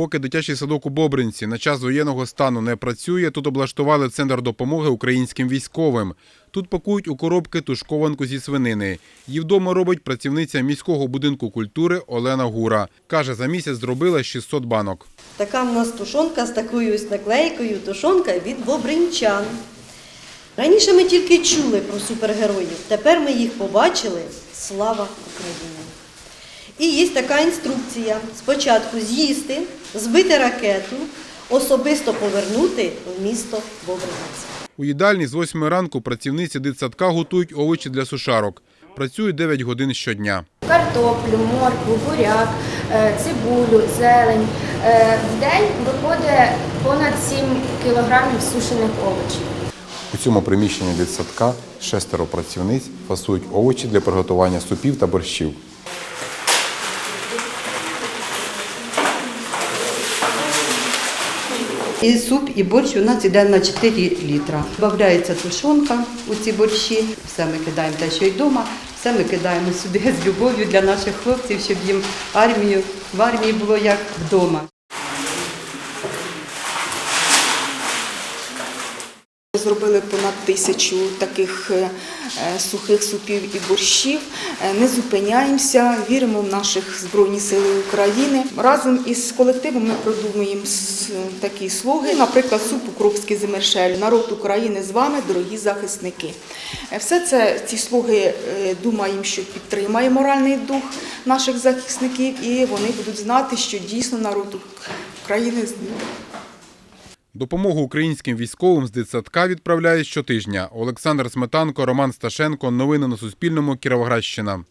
Поки дитячий садок у Бобринці на час воєнного стану не працює, тут облаштували центр допомоги українським військовим. Тут пакують у коробки тушкованку зі свинини. Її вдома робить працівниця міського будинку культури Олена Гура. Каже, за місяць зробила 600 банок. Така в нас тушонка з такою ось наклейкою, тушонка від бобринчан. Раніше ми тільки чули про супергероїв, тепер ми їх побачили. Слава Україні! І є така інструкція: спочатку з'їсти, збити ракету, особисто повернути в місто Бобринець. У їдальні з 8 ранку працівниці дитсадка готують овочі для сушарок. Працюють 9 годин щодня. картоплю, моркву, буряк, е, цибулю, зелень. Е, В день виходить понад 7 кілограмів сушених овочів. У цьому приміщенні дитсадка шестеро працівниць фасують овочі для приготування супів та борщів. І суп, і борщ у нас йде на 4 літра. Добавляється тушонка у ці борщі, все ми кидаємо те, що й вдома, все ми кидаємо сюди з любов'ю для наших хлопців, щоб їм армію в армії було як вдома. Зробили понад тисячу таких е, е, сухих супів і борщів. Е, Не зупиняємося, віримо в наших Збройні Сили України. Разом із колективом ми продумуємо такі слуги, наприклад, суп Укропський земершель, народ України з вами, дорогі захисники. Все це ці слуги думаємо, що підтримає моральний дух наших захисників, і вони будуть знати, що дійсно народ України з ними. Допомогу українським військовим з дитсадка відправляють щотижня. Олександр Сметанко, Роман Сташенко. Новини на Суспільному. Кіровоградщина.